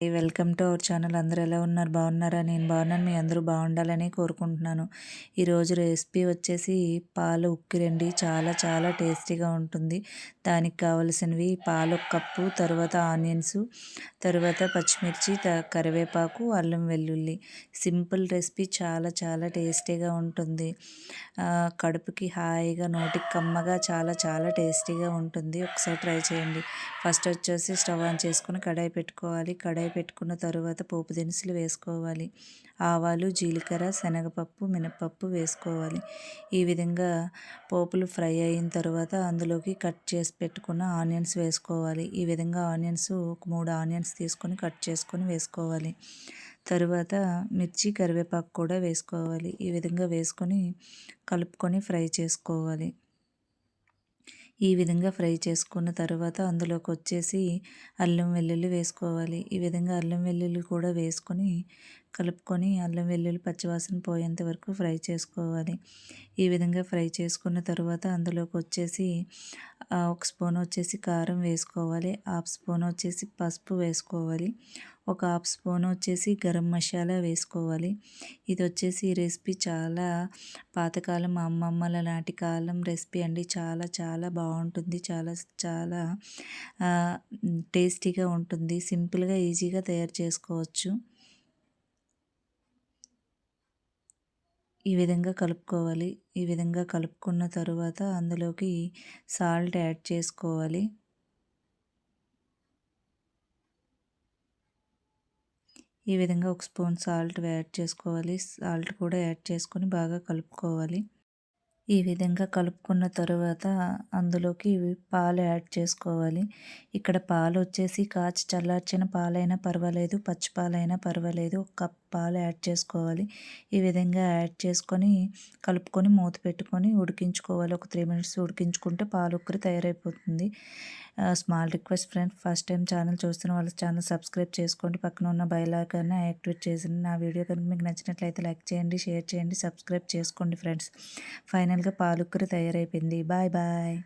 Welcome to our channel. అందరూ ఎలా ఉన్నారు? బాగున్నారా? నేను బాగున్నాను. మీ అందరూ బాగుండాలని కోరుకుంటున్నాను. ఈరోజు రెసిపీ వచ్చేసి పాలు ఉక్కిరండి. చాలా చాలా టేస్టీగా ఉంటుంది. దానికి కావలసినవి పాలు కప్పు తర్వాత ఆనియన్స్ తర్వాత పచ్చిమిర్చి కరివేపాకు అల్లం వెల్లుల్లి. Simple recipe. చాలా చాలా టేస్టీగా ఉంటుంది. కడుపుకి హాయిగా నోటికి కమ్మగా చాలా చాలా టేస్టీగా ఉంటుంది. ఒకసారి ట్రై చేయండి. ఫస్ట్ వచ్చేసి స్టవ్ ఆన్ చేసుకుని కడాయి పెట్టుకోవాలి. కడాయి పెట్టుకున్న తరువాత పోపు దినుసులు వేసుకోవాలి. ఆవాలు జీలకర్ర శనగపప్పు మినపప్పు వేసుకోవాలి. ఈ విధంగా పోపులు ఫ్రై అయిన తర్వాత అందులోకి కట్ చేసి పెట్టుకున్న ఆనియన్స్ వేసుకోవాలి. ఈ విధంగా ఆనియన్స్ ఒక మూడు ఆనియన్స్ తీసుకొని కట్ చేసుకొని వేసుకోవాలి. తరువాత మిర్చి కరివేపాకు కూడా వేసుకోవాలి. ఈ విధంగా వేసుకొని కలుపుకొని ఫ్రై చేసుకోవాలి. ఈ విధంగా ఫ్రై చేసుకున్న తర్వాత అందులోకి వచ్చేసి అల్లం వెల్లుల్లి వేసుకోవాలి. ఈ విధంగా అల్లం వెల్లుల్లి కూడా వేసుకొని కలుపుకొని అల్లం వెల్లుల్లి పచ్చివాసన పోయేంత వరకు ఫ్రై చేసుకోవాలి. ఈ విధంగా ఫ్రై చేసుకున్న తర్వాత అందులోకి వచ్చేసి ఒక స్పూన్ వచ్చేసి కారం వేసుకోవాలి హాఫ్ స్పూన్ వచ్చేసి పసుపు వేసుకోవాలి ఒక హాఫ్ స్పూన్ వచ్చేసి గరం మసాలా వేసుకోవాలి. ఇది వచ్చేసి ఈ రెసిపీ చాలా పాతకాలం అమ్మమ్మల నాటి కాలం రెసిపీ అండి. చాలా చాలా బాగుంటుంది చాలా చాలా టేస్టీగా ఉంటుంది. సింపుల్గా ఈజీగా తయారు చేసుకోవచ్చు. ఈ విధంగా కలుపుకోవాలి. ఈ విధంగా కలుపుకున్న తరువాత అందులోకి సాల్ట్ యాడ్ చేసుకోవాలి. ఈ విధంగా ఒక స్పూన్ సాల్ట్ యాడ్ చేసుకోవాలి. సాల్ట్ కూడా యాడ్ చేసుకొని బాగా కలుపుకోవాలి. ఈ విధంగా కలుపుకున్న తరువాత అందులోకి పాలు యాడ్ చేసుకోవాలి. ఇక్కడ పాలు వచ్చేసి కాచి చల్లార్చిన పాలైనా పర్వాలేదు పచ్చి పాలైనా పర్వాలేదు ఒక కప్ పాలు యాడ్ చేసుకోవాలి. ఈ విధంగా యాడ్ చేసుకొని కలుపుకొని మూత పెట్టుకొని ఉడికించుకోవాలి. ఒక త్రీ మినిట్స్ ఉడికించుకుంటే పాలు ఉక్కరి తయారైపోతుంది small request friend first time channel చూస్తున్న వాళ్ళ ఛానల్ సబ్స్క్రైబ్ చేసుకోండి. పక్కన ఉన్న బయలాగానే యాక్టివేట్ చేసి నా వీడియో కనుక మీకు నచ్చినట్లయితే లైక్ చేయండి షేర్ చేయండి సబ్స్క్రైబ్ చేసుకోండి ఫ్రెండ్స్. ఫైనల్ ఫైనల్గా పాలకూర తయారైపోయింది. Bye bye.